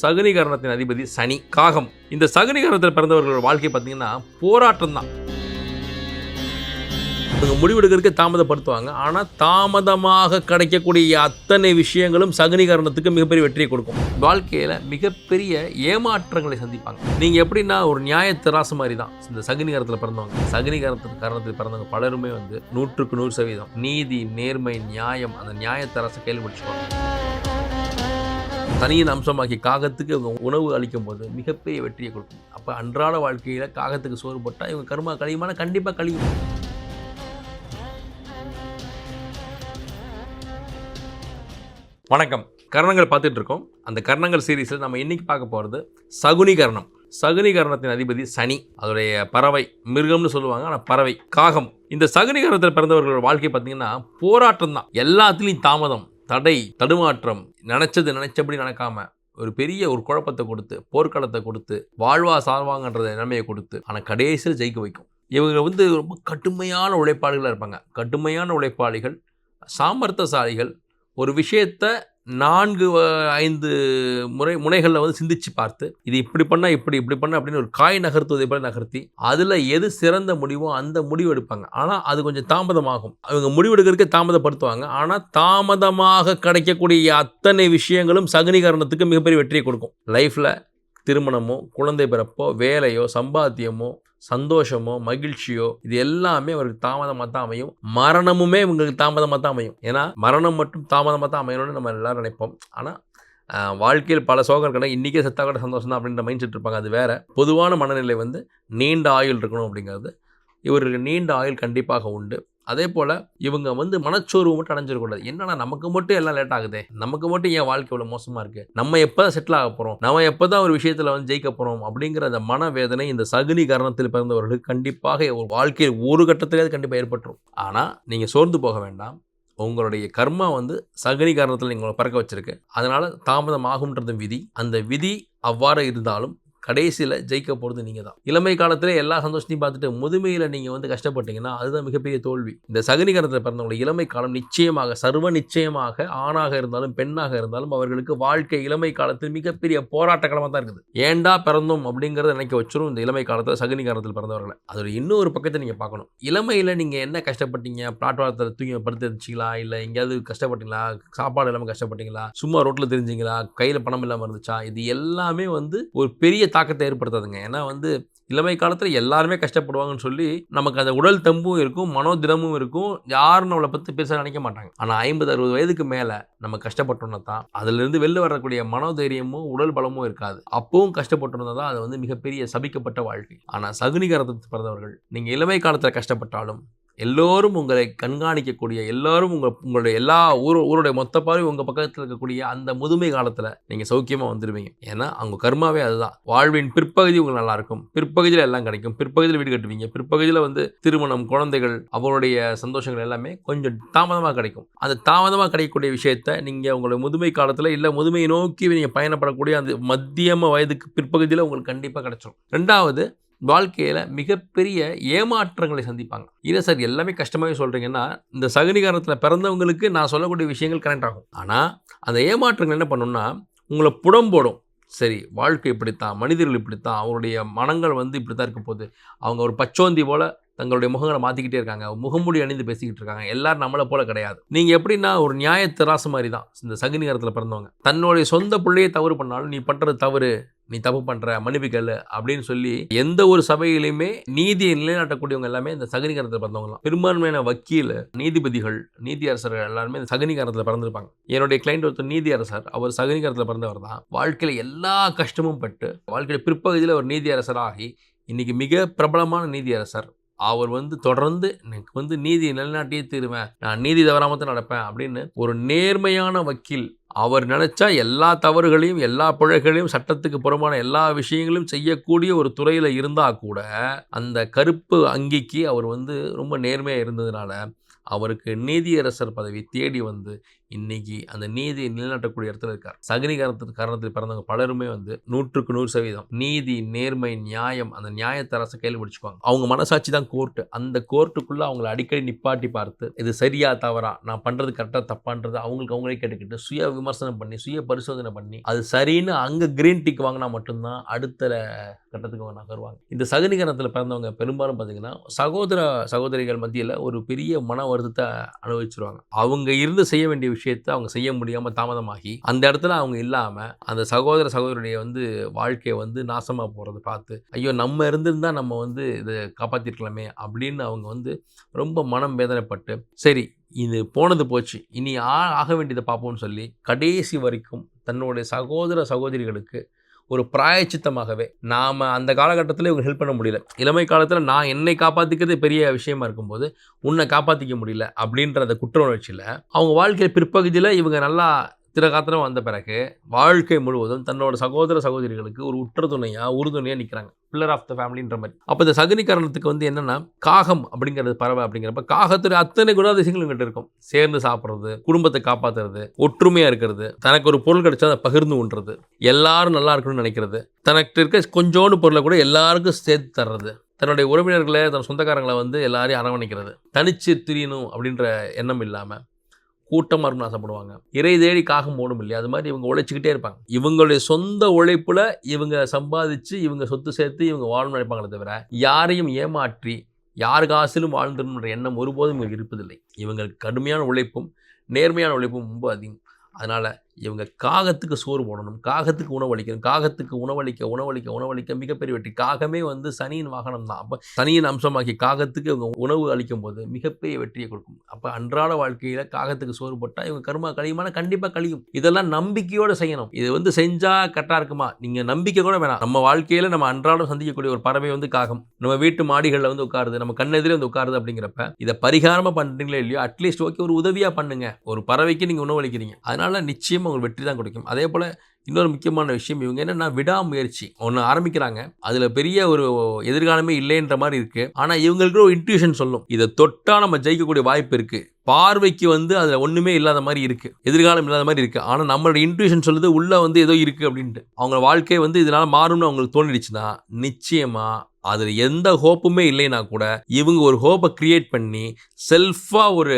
சகுனிகரணத்தின் அதிபதி சனி காகம். இந்த சகுனிகரணத்தில் பிறந்தவர்களோட வாழ்க்கை பார்த்தீங்கன்னா போராட்டம் தான் இவங்க முடிவெடுக்கிறதுக்கு தாமதப்படுத்துவாங்க. ஆனால் தாமதமாக கிடைக்கக்கூடிய அத்தனை விஷயங்களும் சகுனிகரணத்துக்கு மிகப்பெரிய வெற்றியை கொடுக்கும். வாழ்க்கையில் மிகப்பெரிய ஏமாற்றங்களை சந்திப்பாங்க. நீங்கள் எப்படின்னா ஒரு நியாய திராசு மாதிரி தான் இந்த சகுனிகரத்தில் பிறந்தவங்க. சகுனிகரத்தின் காரணத்தில் பிறந்தவங்க பலருமே வந்து நூற்றுக்கு நூறு சதவீதம். நீதி நேர்மை நியாயம் அந்த நியாய திராசை கேள்வி பிடிச்சுப்பாங்க தனியின் அம்சமாக்கி காகத்துக்கு உணவு அளிக்கும் போது மிகப்பெரிய வெற்றியை கொடுக்கும். அப்போ அன்றாட வாழ்க்கையில் காகத்துக்கு சோறு போட்டால் இவங்க கருமா கழியுமான கண்டிப்பாக கழியும் வணக்கம். கர்ணங்கள் பார்த்துட்டு இருக்கோம். அந்த கர்ணங்கள் சீரீஸில் நம்ம இன்னைக்கு பார்க்க போகிறது சகுனிகரணம். சகுனிகரணத்தின் அதிபதி சனி அதோடைய பறவை மிருகம்னு சொல்லுவாங்க ஆனால் பறவை காகம். இந்த சகுனிகரணத்தில் பிறந்தவர்களோட வாழ்க்கை பார்த்தீங்கன்னா போராட்டம் தான் எல்லாத்துலேயும் தாமதம் தடை தடுமாற்றம் நினச்சது நினச்சபடி நடக்காமல் ஒரு பெரிய ஒரு குழப்பத்தை கொடுத்து போர்க்களத்தை கொடுத்து வாழ்வா சார்வாங்கன்ற நிலைமையை கொடுத்து ஆனால் கடைசியில் ஜெயிக்க வைக்கும். இவங்க வந்து ரொம்ப கடுமையான உழைப்பாளிகளாக இருப்பாங்க. கடுமையான உழைப்பாளிகள் சாமர்த்தசாலிகள். ஒரு விஷயத்தை நான்கு வ- ஐந்து முறை முனைகளில் வந்து சிந்திச்சு பார்த்து இது இப்படி பண்ணால் இப்படி இப்படி பண்ண அப்படின்னு ஒரு காய் நகர்த்துவதை போல நகர்த்தி அதில் எது சிறந்த முடிவோ அந்த முடிவு எடுப்பாங்க. ஆனால் அது கொஞ்சம் தாமதமாகும். அவங்க முடிவெடுக்கிறதுக்கு தாமதப்படுத்துவாங்க. ஆனால் தாமதமாக கிடைக்கக்கூடிய அத்தனை விஷயங்களும் சகுனிகரணத்துக்கு மிகப்பெரிய வெற்றியை கொடுக்கும். லைஃப்பில் திருமணமோ குழந்தை பிறப்போ வேலையோ சம்பாத்தியமோ சந்தோஷமோ மகிழ்ச்சியோ இது எல்லாமே அவருக்கு தாமதமாக தான் அமையும். மரணமுமே இவங்களுக்கு தாமதமாக தான் அமையும். ஏன்னா மரணம் மட்டும் தாமதமாக தான் அமையணும்னு நம்ம எல்லாரும் நினைப்போம். ஆனால் வாழ்க்கையில் பல சோகம் இருக்கணும் இன்றைக்கே செத்தா கூட சந்தோஷம் தான் அப்படின்ற மைண்ட் செட் இருப்பாங்க. அது வேறு. பொதுவான மனநிலை வந்து நீண்ட ஆயுள் இருக்கணும் அப்படிங்கிறது. இவருக்கு நீண்ட ஆயுள் கண்டிப்பாக உண்டு. அதே போல் இவங்க வந்து மனச்சோர்வு மட்டும் அடைஞ்சிடக்கூடாது என்னன்னா நமக்கு மட்டும் எல்லாம் லேட் ஆகுது. நமக்கு மட்டும் ஏன் வாழ்க்கை இவ்வளோ மோசமாக இருக்குது நம்ம எப்போ தான் செட்டில் ஆக போகிறோம் நம்ம எப்போ தான் ஒரு விஷயத்தில் வந்து ஜெயிக்க போகிறோம் அப்படிங்கிற அந்த மனவேதனை இந்த சகுனி காரணத்தில் பிறந்தவர்களுக்கு கண்டிப்பாக ஒரு வாழ்க்கையில் ஒரு கட்டத்திலே கண்டிப்பாக ஏற்பட்டுரும். ஆனால் நீங்கள் சோர்ந்து போக வேண்டாம். உங்களுடைய கர்மா வந்து சகுனி காரணத்தில் நீங்கள் பறக்க வச்சிருக்கு. அதனால் தாமதம் ஆகும்ன்றது விதி. அந்த விதி அவ்வாறு இருந்தாலும் கடைசியில் ஜெயிக்க போகிறது நீங்கள் தான் இளமை காலத்தில் எல்லா சந்தோஷத்தையும் பார்த்துட்டு முதுமையில் நீங்கள் வந்து கஷ்டப்பட்டீங்கன்னா அதுதான் மிகப்பெரிய தோல்வி. இந்த சகுனிகரத்தில் பிறந்தவங்க இளமை காலம் நிச்சயமாக சர்வ நிச்சயமாக ஆணாக இருந்தாலும் பெண்ணாக இருந்தாலும் அவர்களுக்கு வாழ்க்கை இளமை காலத்தில் மிகப்பெரிய போராட்ட காலமாக தான் இருக்குது. ஏண்டா பிறந்தோம் அப்படிங்கிறத நினைக்க வச்சிரும் இந்த இளமை காலத்தில் சகுனிகாரத்தில் பிறந்தவர்களை. அதோட இன்னொரு பக்கத்தை நீங்கள் பார்க்கணும். இளமையில் நீங்கள் என்ன கஷ்டப்பட்டீங்க? பிளாட்பாரத்தில் தூங்கி படுத்து இருந்துச்சிங்களா இல்லை எங்கேயாவது கஷ்டப்பட்டீங்களா? சாப்பாடு இல்லாமல் கஷ்டப்பட்டீங்களா? சும்மா ரோட்டில் தெரிஞ்சிங்களா? கையில் பணம் இல்லாமல் இருந்துச்சா? இது எல்லாமே வந்து ஒரு பெரிய தாக்கத்தை ஏற்படுத்தாதுங்க. ஏன்னா வந்து இளமை காலத்தில் எல்லாருமே கஷ்டப்படுவாங்கன்னு சொல்லி நமக்கு அந்த உடல் தம்பும் இருக்கும் மனோதிடமும் இருக்கும். யாரும் நம்மளை பற்றி பெருசாக நினைக்க மாட்டாங்க. ஆனால் ஐம்பது அறுபது வயதுக்கு மேலே நம்ம கஷ்டப்பட்டோம்னா தான் அதுலேருந்து வெளில வரக்கூடிய மனோதைரியமும் உடல் பலமும் இருக்காது. அப்பவும் கஷ்டப்பட்டோம்னா தான் அது வந்து மிகப்பெரிய சபிக்கப்பட்ட வாழ்க்கை. ஆனால் சகுனிகரத்தை பிறந்தவர்கள் நீங்கள் இளமை காலத்தில் கஷ்டப்பட்டாலும் எல்லோரும் உங்களை கண்காணிக்கக்கூடிய எல்லாரும் உங்கள் உங்களுடைய எல்லா ஊர் ஊருடைய மொத்த பார்வை உங்கள் பக்கத்தில் இருக்கக்கூடிய அந்த முதுமை காலத்தில் நீங்கள் சௌக்கியமாக வந்துடுவீங்க ஏன்னா அவங்க கர்மாவே அதுதான். வாழ்வின் பிற்பகுதி உங்களுக்கு நல்லாயிருக்கும் பிற்பகுதியில் எல்லாம் கிடைக்கும். பிற்பகுதியில் வீடு கட்டுவீங்க. பிற்பகுதியில் வந்து திருமணம் குழந்தைகள் அவருடைய சந்தோஷங்கள் எல்லாமே கொஞ்சம் தாமதமாக கிடைக்கும். அந்த தாமதமாக கிடைக்கக்கூடிய விஷயத்த நீங்கள் உங்களுடைய முதுமை காலத்தில் இல்லை முதுமையை நோக்கி நீங்கள் பயணப்படக்கூடிய அந்த மத்தியம வயதுக்கு பிற்பகுதியில் உங்களுக்கு கண்டிப்பாக கிடைச்சிடும் ரெண்டாவது வாழ்க்கையில் மிகப்பெரிய ஏமாற்றங்களை சந்திப்பாங்க. இல்லை சார் எல்லாமே கஷ்டமாகவே சொல்கிறீங்கன்னா இந்த சகுனிகாரத்தில் பிறந்தவங்களுக்கு நான் சொல்லக்கூடிய விஷயங்கள் கனெக்ட் ஆகும். ஆனால் அந்த ஏமாற்றங்கள் என்ன பண்ணணும்னா உங்களை புடம்போடும் சரி வாழ்க்கை இப்படித்தான் மனிதர்கள் இப்படித்தான் அவருடைய மனங்கள் வந்து இப்படி தான் இருக்க போகுது. அவங்க ஒரு பச்சோந்தி போல் தங்களுடைய முகங்களை மாற்றிக்கிட்டே இருக்காங்க. முகமூடி அணிந்து பேசிக்கிட்டு இருக்காங்க. எல்லாரும் நம்மளை போல கிடையாது. நீங்கள் எப்படின்னா ஒரு நியாய திராசு மாதிரி தான் இந்த சகுனிகாரத்தில் பிறந்தவங்க. தன்னுடைய சொந்த பிள்ளையை தவறு பண்ணாலும் நீ பண்ணுறது தவறு. நீ தப்பு பண்ணுற மன்னிப்புக்கல் அப்படின்னு சொல்லி எந்த ஒரு சபையிலையுமே நீதியை நிலைநாட்டக்கூடியவங்க எல்லாமே இந்த சகனிகாரத்தில் பிறந்தவங்க தான் பெரும்பான்மையான வக்கீல் நீதிபதிகள் நீதியரசர்கள் எல்லாருமே இந்த சகனிகாரத்தில் பிறந்திருப்பாங்க. என்னுடைய கிளைண்ட் ஒருத்தர் நீதியரசர் அவர் சகனிகாரத்தில் பிறந்தவர் தான். வாழ்க்கையில் எல்லா கஷ்டமும் பட்டு வாழ்க்கையில் பிற்பகுதியில் ஒரு நீதியரசராகி இன்னைக்கு மிக பிரபலமான நீதியரசர். அவர் வந்து தொடர்ந்து எனக்கு வந்து நீதி நிலைநாட்டியே தீருவேன். நான் நீதி தவறாம தான் நடப்பேன். அப்படின்னு ஒரு நேர்மையான வக்கீல் அவர் நினச்சா எல்லா தவறுகளையும் எல்லா பிழைகளையும் சட்டத்துக்கு புறமான எல்லா விஷயங்களையும் செய்யக்கூடிய ஒரு துறையில் இருந்தால் கூட அந்த கருப்பு அங்கிக்கு அவர் வந்து ரொம்ப நேர்மையாக இருந்ததுனால அவருக்கு நீதியரசர் பதவி தேடி வந்து இன்னைக்கு அந்த நீதியை நிலைநாட்டக்கூடிய இடத்துல இருக்கார். சகினி காரணத்துக்கு காரணத்தில் பிறந்தவங்க பலருமே வந்து நூற்றுக்கு நூறு சதவீதம் நீதி நேர்மை நியாயம் அந்த நியாயத்தரசை கையில் பிடிச்சிக்குவாங்க. அவங்க மனசாட்சி தான் கோர்ட்டு. அந்த கோர்ட்டுக்குள்ளே அவங்களை அடிக்கடி நிப்பாட்டி பார்த்து இது சரியா தவறா நான் பண்ணுறது கரெக்டாக தப்பான்றது அவங்களுக்கு அவங்களே கேட்டுக்கிட்டு சுய விமர்சனம் பண்ணி சுய பரிசோதனை பண்ணி அது சரின்னு அங்கே கிரீன் டிக் வாங்கினா மட்டும்தான் அடுத்த கட்டத்துக்கு அவங்க நகருவாங்க. இந்த சகுனிகரணத்தில் பிறந்தவங்க பெரும்பாலும் பார்த்தீங்கன்னா சகோதர சகோதரிகள் மத்தியில் ஒரு பெரிய மன வருத்தத்தை அனுபவிச்சிருவாங்க. அவங்க இருந்து செய்ய வேண்டிய விஷயத்தை அவங்க செய்ய முடியாமல் தாமதமாகி அந்த இடத்துல அவங்க இல்லாமல் அந்த சகோதர சகோதரியுடைய வந்து வாழ்க்கையை வந்து நாசமாக போகிறத பார்த்து ஐயோ நம்ம இருந்திருந்தால் நம்ம வந்து இதை காப்பாற்றிருக்கலாமே அப்படின்னு அவங்க வந்து ரொம்ப மனம் வேதனைப்பட்டு சரி இது போனது போச்சு. இனி ஆ- ஆக வேண்டியதை பார்ப்போம்னு சொல்லி கடைசி வரைக்கும் தன்னுடைய சகோதர சகோதரிகளுக்கு ஒரு பிராயச்சித்தமாகவே நாம் அந்த காலகட்டத்தில் இவங்க ஹெல்ப் பண்ண முடியல. இளமை காலத்தில் நான் என்னை காப்பாற்றிக்கிறது பெரிய விஷயமா இருக்கும்போது உன்னை காப்பாற்றிக்க முடியல அப்படின்ற அந்த குற்ற உணர்ச்சியில் அவங்க வாழ்க்கையில் பிற்பகுதியில் இவங்க நல்லா திரகாத்திரம் வந்த பிறகு வாழ்க்கை முழுவதும் தன்னோட சகோதர சகோதரிகளுக்கு ஒரு உற்ற துணையாக உறுதுணையாக நிற்கிறாங்க பில்லர் ஆஃப் த ஃபேமிலின்ற மாதிரி. அப்போ இந்த சகுனிகரணத்துக்கு வந்து என்னென்னா காகம் அப்படிங்கிறது பறவை அப்படிங்கிறப்ப காகத்துடைய அத்தனை குணாதிசயங்கள் கிட்ட இருக்கும். சேர்ந்து சாப்பிட்றது குடும்பத்தை காப்பாத்துறது ஒற்றுமையாக இருக்கிறது தனக்கு ஒரு பொருள் கிடைச்சா அதை பகிர்ந்து உண்றது எல்லாரும் நல்லா இருக்கணும்னு நினைக்கிறது தனக்கு இருக்க கொஞ்சோண்டு பொருளை கூட எல்லாருக்கும் சேர்த்து தர்றது தன்னுடைய உறவினர்களை தன் சொந்தக்காரங்களை வந்து எல்லாரையும் அரவணைக்கிறது தனிச்சு திரியணும் அப்படின்ற எண்ணம் இல்லாமல் கூட்டமாக இருக்கணும்னு ஆசைப்படுவாங்க இறை தேடி காகம் ஓடும் இல்லையா? அது மாதிரி இவங்க உழைச்சிக்கிட்டே இருப்பாங்க. இவங்களுடைய சொந்த உழைப்பில் இவங்க சம்பாதிச்சு இவங்க சொத்து சேர்த்து இவங்க வாழணும்னு நினைப்பாங்களே தவிர யாரையும் ஏமாற்றி யார் காசிலும் வாழ்ந்துடணுன்ற எண்ணம் ஒருபோதும் இவங்களுக்கு இருப்பதில்லை. இவங்களுக்கு கடுமையான உழைப்பும் நேர்மையான உழைப்பும் ரொம்ப அதிகம். அதனால் இவங்க காகத்துக்கு சோறு போடணும் காகத்துக்கு உணவளிக்கணும் காகத்துக்கு உணவளிக்க உணவளிக்க உணவளிக்க மிகப்பெரிய வெற்றி. காகமே வந்து சனியின் வாகனம் தான். அப்போ சனியின் அம்சமாக்கி காகத்துக்கு இவங்க உணவு அளிக்கும் போது மிகப்பெரிய வெற்றியை கொடுக்கும். அப்போ அன்றாட வாழ்க்கையில் காகத்துக்கு சோறு போட்டால் இவங்க கர்மா கழியுமான கண்டிப்பாக கழியும் இதெல்லாம் நம்பிக்கையோடு செய்யணும். இது வந்து செஞ்சால் கரெக்டாக இருக்குமா? நீங்கள் நம்பிக்கை கூட வேணாம். நம்ம வாழ்க்கையில் நம்ம அன்றாடம் சந்திக்கக்கூடிய ஒரு பறவை வந்து காகம். நம்ம வீட்டு மாடிகளில் வந்து உட்காருது நம்ம கண்ணெதிரே வந்து உட்காருது அப்படிங்கிறப்ப இதை பரிகாரமாக பண்ணுறீங்களோ இல்லையோ அட்லீஸ்ட் ஓகே ஒரு உதவியாக பண்ணுங்க. ஒரு பறவைக்கு நீங்கள் உணவளிக்கிறீங்க நிச்சயம் நிச்சயமாக உங்களுக்கு வெற்றி தான் கிடைக்கும். அதே போல் இன்னொரு முக்கியமான விஷயம் இவங்க என்னென்னா விடாமுயற்சி. ஒன்று ஆரம்பிக்கிறாங்க. அதில் பெரிய ஒரு எதிர்காலமே இல்லைன்ற மாதிரி இருக்குது ஆனால் இவங்களுக்கு ஒரு இன்ட்யூஷன் சொல்லும். இதை தொட்டால் நம்ம ஜெயிக்கக்கூடிய வாய்ப்பு இருக்குது பார்வைக்கு வந்து அதில் ஒன்றுமே இல்லாத மாதிரி இருக்குது எதிர்காலம் இல்லாத மாதிரி இருக்குது ஆனால் நம்மளோட இன்ட்யூஷன் சொல்லுது உள்ளே வந்து ஏதோ இருக்குது அப்படின்ட்டு. அவங்க வாழ்க்கை வந்து இதனால் மாறும்னு அவங்களுக்கு தோணிடுச்சுன்னா நிச்சயமாக அதில் எந்த ஹோப்புமே இல்லைன்னா கூட இவங்க ஒரு ஹோப்பை க்ரியேட் பண்ணி செல்ஃபாக ஒரு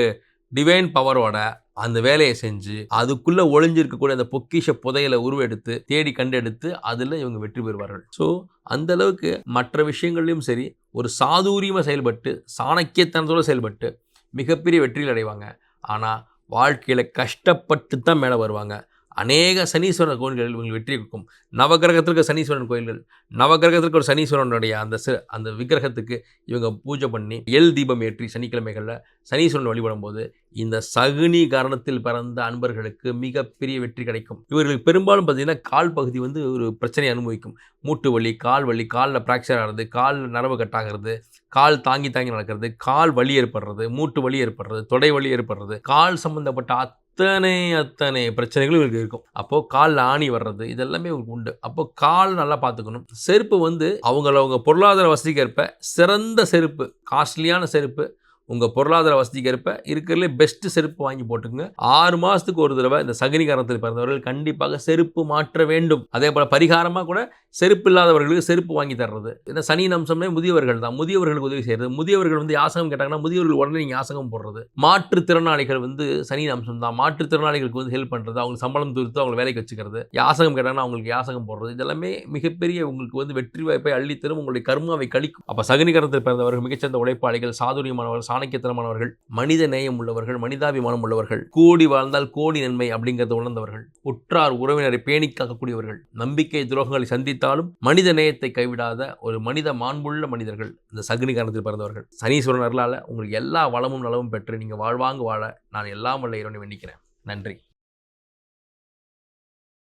டிவைன் பவரோட அந்த வேலையை செஞ்சு அதுக்குள்ளே ஒளிஞ்சிருக்கக்கூடிய அந்த பொக்கிஷ புதையலை உருவெடுத்து தேடி கண்டெடுத்து அதில் இவங்க வெற்றி பெறுவார்கள். ஸோ அந்த அளவுக்கு மற்ற விஷயங்கள்லையும் சரி ஒரு சாதுரியமாக செயல்பட்டு சாணக்கியத்தனத்தோடு செயல்பட்டு மிகப்பெரிய வெற்றியில் அடைவாங்க. ஆனால் வாழ்க்கையில் கஷ்டப்பட்டு தான் மேலே வருவாங்க. அநேக சனீஸ்வரன் கோயில்கள் இவங்களுக்கு வெற்றி கொடுக்கும். நவகிரகத்திற்கு சனீஸ்வரன் கோயில்கள் நவகிரகத்திற்கு ஒரு சனீஸ்வரனுடைய அந்த சி- அந்த விக்கிரகத்துக்கு இவங்க பூஜை பண்ணி எல் தீபம் ஏற்றி சனிக்கிழமைகளில் சனீஸ்வரன் வழிபடும் போது இந்த சகுனி காரணத்தில் பிறந்த அன்பர்களுக்கு மிகப்பெரிய வெற்றி கிடைக்கும். இவர்களுக்கு பெரும்பாலும் பார்த்தீங்கன்னா கால் பகுதி வந்து ஒரு பிரச்சனையை அனுபவிக்கும். மூட்டு வலி கால் வலி காலில் ஃப்ராக்சர் ஆகிறது கால் நரம்பு கட்டாகிறது கால் தாங்கி தாங்கி நடக்கிறது கால் வலி ஏற்படுறது மூட்டு வலி ஏற்படுறது தொடை வலி ஏற்படுறது கால் சம்பந்தப்பட்ட அத்தனை அத்தனை பிரச்சனைகளும் இவருக்கு இருக்கும். அப்போ காலில் ஆணி வர்றது இதெல்லாமே இவருக்கு உண்டு. அப்போ கால் நல்லா பார்த்துக்கணும். செருப்பு வந்து அவங்கள அவங்க பொருளாதார வசதிக்கு ஏற்ப சிறந்த செருப்பு காஸ்ட்லியான செருப்பு உங்கள் பொருளாதார வசதிக்கு ஏற்ப இருக்கிறதுலே பெஸ்ட்டு செருப்பு வாங்கி போட்டுக்கோங்க. ஆறு மாதத்துக்கு ஒரு தடவை இந்த சகனிகாரத்தில் பிறந்தவர்கள் கண்டிப்பாக செருப்பு மாற்ற வேண்டும். அதே போல் பரிகாரமாக கூட செருப்பு இல்லாதவர்களுக்கு செருப்பு வாங்கி தர்றது. ஏன்னா சனி அம்சமே முதியவர்கள் தான். முதியவர்களுக்கு உதவி செய்கிறது முதியவர்கள் வந்து யாசகம் கேட்டாங்கன்னா முதியவர்கள் உடனே நீங்கள் யாசகம் போடுறது. மாற்றுத்திறனாளிகள் வந்து சனி அம்சம் தான். மாற்றுத்திறனாளிகளுக்கு வந்து ஹெல்ப் பண்ணுறது அவங்களுக்கு சம்பளம் தூர்த்து அவங்களை வேலைக்கு வச்சுக்கிறது. யாசகம் கேட்டாங்கன்னா அவங்களுக்கு யாசகம் போடுறது. இதெல்லாமே மிகப்பெரிய உங்களுக்கு வந்து வெற்றி வாய்ப்பை அள்ளித்தரும். உங்களுடைய கர்மாவை கழிக்கும். அப்போ சகனிகரத்தில் பிறந்தவர்கள் மிகச்சிறந்த உழைப்பாளிகள் சாதுரியமானவர்கள் சாணக்கியத்தனமானவர்கள் மனித நேயம் உள்ளவர்கள் மனிதாபிமானம் உள்ளவர்கள் கோடி வாழ்ந்தால் கோடி நன்மை அப்படிங்கிறத உணர்ந்தவர்கள் உற்றார் உறவினரை பேணி காக்கக்கூடியவர்கள் நம்பிக்கை துரோகங்களை சந்தித்தாலும் மனித நேயத்தை கைவிடாத ஒரு மனித மாண்புள்ள மனிதர்கள் இந்த சகுனி காரணத்தில் பிறந்தவர்கள். சனீஸ்வரன் அருளால் உங்களுக்கு எல்லா வளமும் நலமும் பெற்று நீங்கள் வாழ்வாங்கு வாழ நான் எல்லாம் வல்ல இறைவனை வேண்டிக்கிறேன். நன்றி.